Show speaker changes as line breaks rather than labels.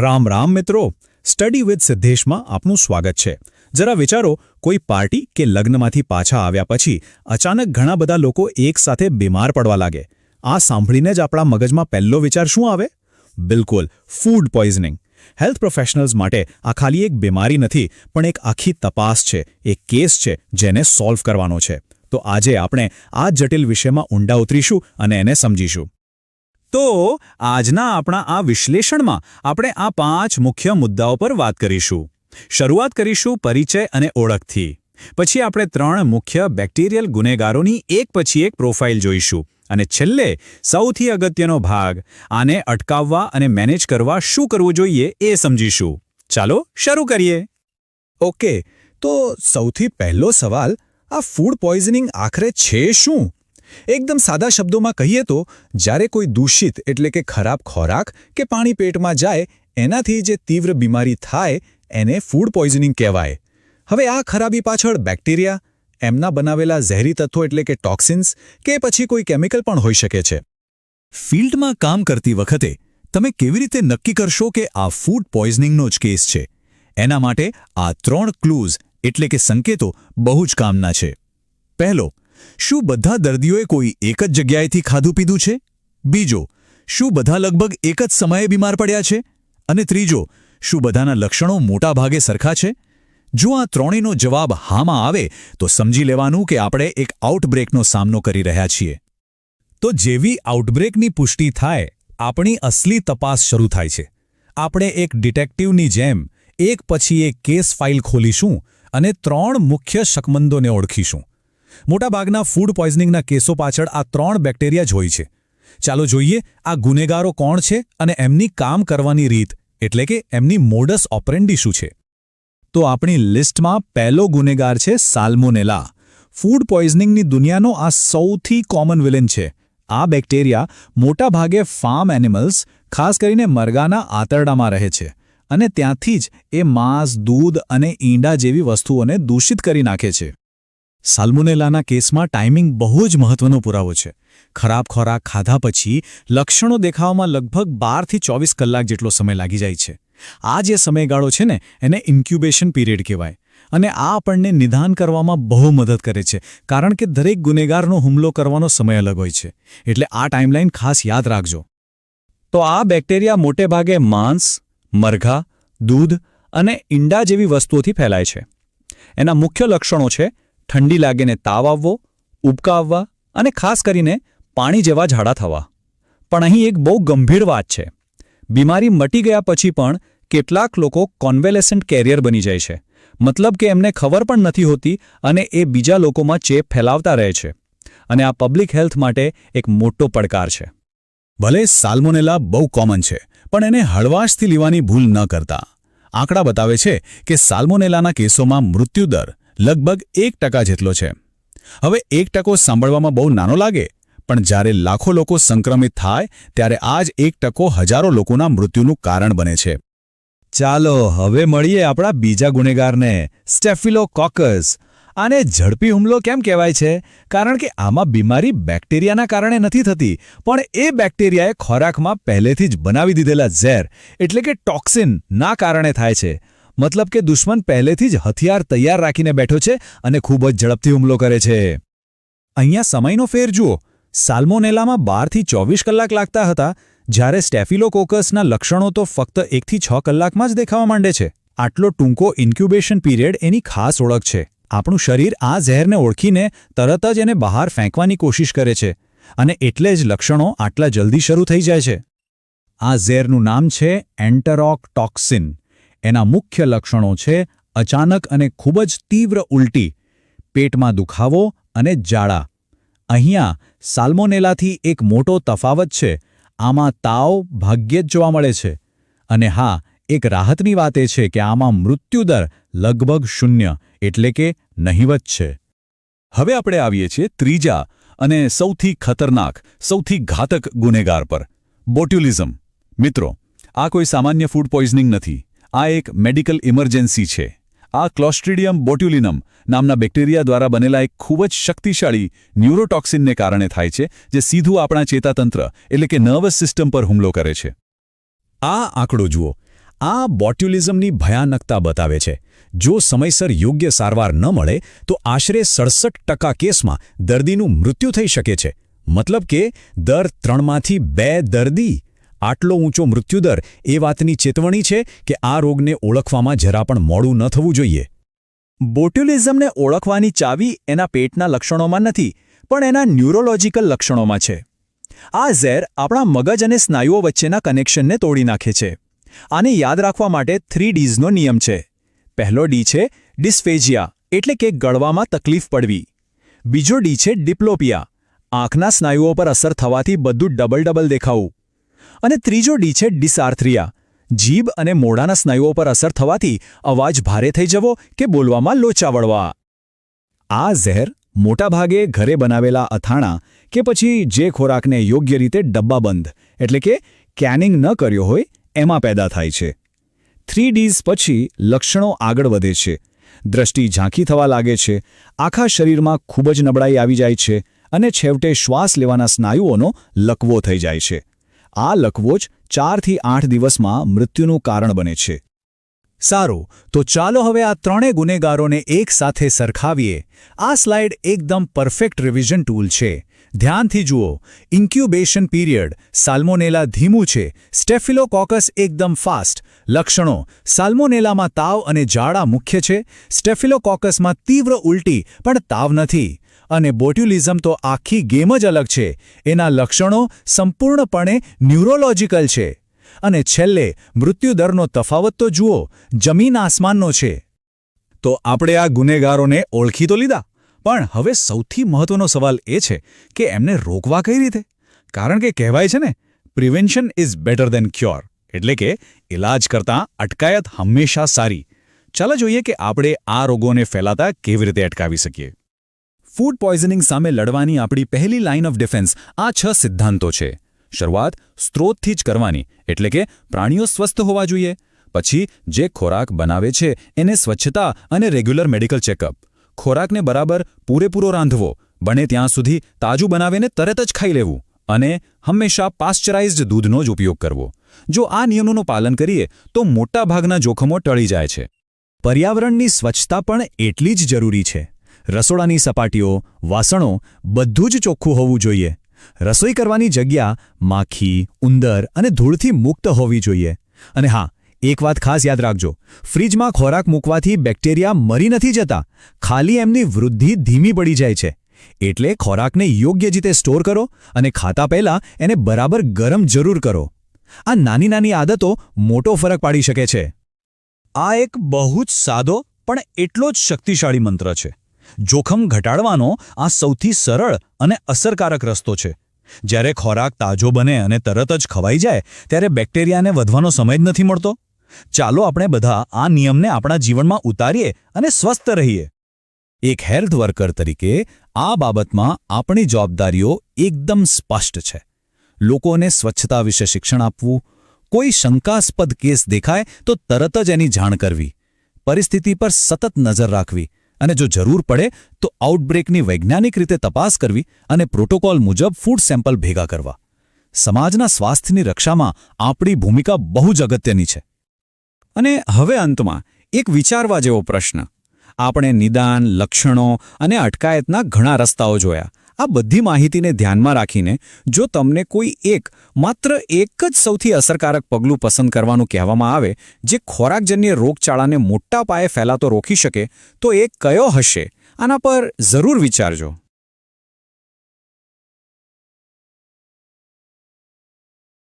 રામ રામ મિત્રો. Study with સિદ્ધેશમાં આપનું સ્વાગત છે. જરા વિચારો, કોઈ પાર્ટી કે લગ્નમાંથી પાછા આવ્યા પછી અચાનક ઘણા બધા લોકો એકસાથે બીમાર પડવા લાગે. આ સાંભળીને જ આપણા મગજમાં પહેલો વિચાર શું આવે? બિલકુલ ફૂડ પોઈઝનિંગ હેલ્થ પ્રોફેશનલ્સ માટે આ ખાલી એક બીમારી નથી, પણ એક આખી તપાસ છે, એક કેસ છે, જેને સોલ્વ કરવાનો છે. તો આજે આપણે આ જટિલ વિષયમાં ઊંડા ઉતરીશું અને એને સમજીશું. તો આજના આપણા આ વિશ્લેષણમાં આપણે આ પાંચ મુખ્ય મુદ્દાઓ પર વાત કરીશું. શરૂઆત કરીશું પરિચય અને ઓળખથી. પછી આપણે ત્રણ મુખ્ય બેક્ટેરિયલ ગુનેગારોની એક પછી એક પ્રોફાઇલ જોઈશું અને છેલ્લે સૌથી અગત્યનો ભાગ, આને અટકાવવા અને મેનેજ કરવા શું કરવું જોઈએ એ સમજીશું. ચાલો શરૂ કરીએ. ઓકે, તો સૌથી પહેલો સવાલ, આ ફૂડ પોઈઝનિંગ આખરે છે શું? એકદમ સાદા શબ્દોમાં કહીએ તો, જ્યારે કોઈ દૂષિત એટલે કે ખરાબ ખોરાક કે પાણી પેટમાં જાય, એનાથી જે તીવ્ર બીમારી થાય, એને ફૂડ પોઈઝનિંગ કહેવાય. હવે આ ખરાબી પાછળ બેક્ટેરિયા એમના બનાવેલા ઝેરી તત્વો એટલે કે ટોક્સિન્સ કે પછી કોઈ કેમિકલ પણ હોઈ શકે છે. ફિલ્ડમાં કામ કરતી વખતે, તમે કેવી રીતે નક્કી કરશો કે આ ફૂડ પોઈઝનિંગનો જ કેસ છે? એના માટે આ ત્રણ ક્લૂઝ એટલે કે સંકેતો બહુ જ કામના છે. પહેલો શું બધા દર્દીઓએ કોઈ એક જ જગ્યાએથી ખાધું પીધું છે? બીજો, શું બધા લગભગ એક જ સમયે બીમાર પડ્યા છે? અને ત્રીજો, શું બધાના લક્ષણો મોટા ભાગે સરખા છે? જો આ ત્રણેયનો જવાબ હામાં આવે, તો સમજી લેવાનું કે આપણે એક આઉટબ્રેકનો સામનો કરી રહ્યા છીએ. તો જેવી આઉટબ્રેકની પુષ્ટિ થાય, આપણી અસલી તપાસ શરૂ થાય છે. આપણે એક ડિટેક્ટિવની જેમ એક પછી એક કેસ ફાઇલ ખોલીશું અને ત્રણ મુખ્ય શકમંદોને ઓળખીશું. મોટાભાગના ફૂડ પોઈઝનિંગના કેસો પાછળ આ ત્રણ બેક્ટેરિયા જ હોય છે. ચાલો જોઈએ આ ગુનેગારો કોણ છે અને એમની કામ કરવાની રીત, એટલે કે એમની મોડસ ઓપરેન્ડી શું છે. તો આપણી લિસ્ટમાં પહેલો ગુનેગાર છે સાલ્મોનેલા. ફૂડ પોઈઝનિંગની દુનિયાનો આ સૌથી કોમન વિલન છે. આ બેક્ટેરિયા મોટાભાગે ફાર્મ એનિમલ્સ ખાસ કરીને મરઘાના આંતરડામાં રહે છે અને ત્યાંથી જ એ માંસ, દૂધ અને ઈંડા જેવી વસ્તુઓને દૂષિત કરી નાખે છે. સાલ્મોનેલાના કેસમાં ટાઈમિંગ બહુ જ મહત્વનો પુરાવો છે. ખરાબ ખોરાક ખાધા પછી લક્ષણો દેખાવામાં લગભગ બારથી ચોવીસ કલાક જેટલો સમય લાગી જાય છે. આ જે સમયગાળો છે ને, એને ઇન્ક્યુબેશન પીરિયડ કહેવાય. અને આ આપણને નિદાન કરવામાં બહુ મદદ કરે છે, કારણ કે દરેક ગુનેગારનો હુમલો કરવાનો સમય અલગ હોય છે. એટલે આ ટાઈમલાઈન ખાસ યાદ રાખજો. તો આ બેક્ટેરિયા મોટેભાગે માંસ, મરઘા, દૂધ અને ઈંડા જેવી વસ્તુઓથી ફેલાય છે. એના મુખ્ય લક્ષણો છે ઠંડી લાગેને તાવ આવવો, ઉબકા આવવા અને ખાસ કરીને પાણી જેવા ઝાડા થવા. પણ અહીં એક બહુ ગંભીર વાત છે. બીમારી મટી ગયા પછી પણ કેટલાક લોકો કોન્વેલેસન્ટ કેરિયર બની જાય છે. મતલબ કે એમને ખબર પણ નથી હોતી અને એ બીજા લોકોમાં ચેપ ફેલાવતા રહે છે. અને આ પબ્લિક હેલ્થ માટે એક મોટો પડકાર છે. ભલે સાલ્મોનેલા બહુ કોમન છે, પણ એને હળવાશથી લેવાની ભૂલ ન કરતા. આંકડા બતાવે છે કે સાલ્મોનેલાના કેસોમાં મૃત્યુદર લગભગ એક ટકા જેટલો છે. હવે એક ટકો સાંભળવામાં બહુ નાનો લાગે, પણ જ્યારે લાખો લોકો સંક્રમિત થાય, ત્યારે આ જ એક ટકો હજારો લોકોના મૃત્યુનું કારણ બને છે. ચાલો હવે મળીએ આપણા બીજા ગુનેગારને સ્ટેફિલોકોકસ આને ઝડપી હુમલો કેમ કહેવાય છે? કારણ કે આમાં બીમારી બેક્ટેરિયાના કારણે નથી થતી, પણ એ બેક્ટેરિયાએ ખોરાકમાં પહેલેથી જ બનાવી દીધેલા ઝેર, એટલે કે ટોક્સિન, ના કારણે થાય છે. મતલબ કે દુશ્મન પહેલેથી જ હથિયાર તૈયાર રાખીને બેઠો છે અને ખૂબ જ ઝડપથી હુમલો કરે છે. અહીંયા સમયનો ફેર જુઓ. સાલ્મોનેલામાં બારથી ચોવીસ કલાક લાગતા હતા, જ્યારે સ્ટેફિલોકોકસના લક્ષણો તો ફક્ત એકથી છ કલાકમાં જ દેખાવા માંડે છે. આટલો ટૂંકો ઇન્ક્યુબેશન પીરિયડ એની ખાસ ઓળખ છે. આપણું શરીર આ ઝેરને ઓળખીને તરત જ એને બહાર ફેંકવાની કોશિશ કરે છે અને એટલે જ લક્ષણો આટલા જલ્દી શરૂ થઈ જાય છે. આ ઝેરનું નામ છે એન્ટરોક ટોક્સિન એના મુખ્ય લક્ષણો છે અચાનક અને ખૂબ જ તીવ્ર ઉલટી, પેટમાં દુખાવો અને જાળા અહીંયા સાલ્મોનેલાથી એક મોટો તફાવત છે, આમાં તાવ, ભાગ્યે જ જોવા મળે છે. અને હા, એક રાહતની વાત એ છે કે આમાં મૃત્યુદર લગભગ શૂન્ય, એટલે કે નહિવત છે. હવે આપણે આવીએ છીએ ત્રીજા અને સૌથી ખતરનાક, સૌથી ઘાતક ગુનેગાર પર. બોટ્યુલિઝમ. મિત્રો, આ કોઈ સામાન્ય ફૂડ પોઈઝનિંગ નથી. આ એક મેડિકલ ઇમરજન્સી છે. આ ક્લોસ્ટ્રીડિયમ બોટ્યુલિનમ નામના બેક્ટેરિયા દ્વારા બનેલા એક ખૂબ જ શક્તિશાળી ન્યુરોટોક્સિનને કારણે થાય છે, જે સીધું આપણા ચેતાતંત્ર, એટલે કે નર્વસ સિસ્ટમ પર હુમલો કરે છે. આ આંકડો જુઓ. આ બોટ્યુલિઝમની ભયાનકતા બતાવે છે. જો સમયસર યોગ્ય સારવાર ન મળે, તો આશરે સડસઠ કેસમાં દર્દીનું મૃત્યુ થઈ શકે છે. મતલબ કે દર ત્રણમાંથી બે દર્દી આટલો ઊંચો મૃત્યુદર એ વાતની ચેતવણી છે કે આ રોગને ઓળખવામાં જરા પણ મોડું ન થવું જોઈએ.
બોટ્યુલિઝમને ઓળખવાની ચાવી એના પેટના લક્ષણોમાં નથી, પણ એના ન્યુરોલોજીકલ લક્ષણોમાં છે. આ ઝેર આપણા મગજ અને સ્નાયુઓ વચ્ચેના કનેક્શનને તોડી નાખે છે. આને યાદ રાખવા માટે થ્રી ડીઝનો નિયમ છે. પહેલો ડી છે ડિસ્ફેજિયા એટલે કે ગળવામાં તકલીફ પડવી. બીજો ડી છે ડિપ્લોપિયા, આંખના સ્નાયુઓ પર અસર થવાથી બધું ડબલ ડબલ દેખાવું. અને ત્રીજો ડી છે ડિસાર્થ્રિયા. જીભ અને મોઢાના સ્નાયુઓ પર અસર થવાથી અવાજ ભારે થઈ જવો કે બોલવામાં લોચા વળવા
આ ઝેર મોટાભાગે ઘરે બનાવેલા અથાણા કે પછી જે ખોરાકને યોગ્ય રીતે ડબ્બાબંધ એટલે કે કેનિંગ ન કર્યો હોય, એમાં પેદા થાય છે. થ્રી ડીઝ પછી લક્ષણો આગળ વધે છે. દ્રષ્ટિ ઝાંખી થવા લાગે છે, આખા શરીરમાં ખૂબ જ નબળાઈ આવી જાય છે અને છેવટે શ્વાસ લેવાના સ્નાયુઓનો લકવો થઈ જાય છે. આ લકવો જ ચારથી આઠ દિવસમાં મૃત્યુનું કારણ બને છે.
સારું, તો ચાલો હવે આ ત્રણેય ગુનેગારોને એક સાથે સરખાવીએ. આ સ્લાઇડ એકદમ પરફેક્ટ રિવિઝન ટૂલ છે. ધ્યાનથી જુઓ, ઇન્ક્યુબેશન પીરિયડ, સાલ્મોનેલા ધીમું છે, સ્ટેફિલોકોકસ એકદમ ફાસ્ટ, લક્ષણો, સાલ્મોનેલામાં તાવ અને ઝાડા મુખ્ય છે, સ્ટેફિલોકોકસમાં તીવ્ર ઉલટી, પણ તાવ નથી. અને બોટ્યુલિઝમ તો આખી ગેમ જ અલગ છે. એના લક્ષણો સંપૂર્ણપણે ન્યુરોલોજિકલ છે. અને છેલ્લે, મૃત્યુદરનો તફાવત તો જુઓ, જમીન આસમાનનો છે.
તો આપણે આ ગુનેગારોને ઓળખી તો લીધા. પણ હવે સૌથી મહત્વનો સવાલ એ છે કે એમને રોકવા કઈ રીતે? કારણ કે કહેવાય છે ને, prevention is better than cure. એટલે કે ઇલાજ કરતાં અટકાયત હંમેશા સારી. ચાલો જોઈએ કે આપણે આ રોગોને ફેલાતા કેવી રીતે અટકાવી શકીએ. ફૂડ પોઈઝનિંગ સામે લડવાની આપણી પહેલી લાઇન ઓફ ડિફેન્સ આ છ સિદ્ધાંતો છે. શરૂઆત સ્ત્રોતથી જ કરવાની, એટલે કે પ્રાણીઓ સ્વસ્થ હોવા જોઈએ. પછી જે ખોરાક બનાવે છે, એને સ્વચ્છતા અને રેગ્યુલર મેડિકલ ચેકઅપ. ખોરાકને બરાબર પૂરેપૂરો રાંધવો, બને ત્યાં સુધી તાજું બનાવીને તરત જ ખાઈ લેવું અને હંમેશા પાસ્ચરાઇઝ્ડ દૂધનો જ ઉપયોગ કરવો. જો આ નિયમોનું પાલન કરીએ, તો મોટાભાગના જોખમો ટળી જાય છે. પર્યાવરણની સ્વચ્છતા પણ એટલી જ જરૂરી છે. રસોડાની સપાટીઓ, વાસણો બધું જ ચોખ્ખું હોવું જોઈએ. રસોઈ કરવાની જગ્યા માખી, ઉંદર અને ધૂળથી મુક્ત હોવી જોઈએ. અને હા, એક વાત ખાસ યાદ રાખજો. ફ્રીજમાં ખોરાક મૂકવાથી બેક્ટેરિયા મરી નથી જતા. ખાલી એમની વૃદ્ધિ ધીમી પડી જાય છે. એટલે ખોરાકને યોગ્ય રીતે સ્ટોર કરો અને ખાતા પહેલાં એને બરાબર ગરમ જરૂર કરો. આ નાની નાની આદતો મોટો ફરક પાડી શકે છે.
આ એક બહુ જ સાદો પણ એટલો જ શક્તિશાળી મંત્ર છે. જોખમ ઘટાડવાનો આ સૌથી સરળ અને અસરકારક રસ્તો છે. જ્યારે ખોરાક તાજો બને અને તરત જ ખવાઈ જાય, ત્યારે બેક્ટેરિયાને વધવાનો સમય જ નથી મળતો. ચાલો આપણે બધા આ નિયમને આપણા જીવનમાં ઉતારીએ અને સ્વસ્થ રહીએ.
એક હેલ્થ વર્કર તરીકે આ બાબતમાં આપણી જવાબદારીઓ એકદમ સ્પષ્ટ છે. લોકોને સ્વચ્છતા વિશે શિક્ષણ આપવું, કોઈ શંકાસ્પદ કેસ દેખાય તો તરત જ એની જાણ કરવી, પરિસ્થિતિ પર સતત નજર રાખવી અને જો જરૂર પડે તો આઉટબ્રેકની વૈજ્ઞાનિક રીતે તપાસ કરવી અને પ્રોટોકોલ મુજબ ફૂડ સેમ્પલ ભેગા કરવા. સમાજના સ્વાસ્થ્યની રક્ષામાં આપણી ભૂમિકા બહુ જ અગત્યની છે. અને હવે અંતમાં એક વિચારવા જેવો પ્રશ્ન. આપણે નિદાન, લક્ષણો અને અટકાયતના ઘણા રસ્તાઓ જોયા. આ બધી માહિતીને ધ્યાનમાં રાખીને જો તમને કોઈ એક, માત્ર એક જ સૌથી અસરકારક પગલું પસંદ કરવાનું કહેવામાં આવે, જે ખોરાકજન્ય રોગચાળાને મોટા પાયે ફેલાતો રોકી શકે, તો એ કયો હશે? આના પર જરૂર વિચારજો.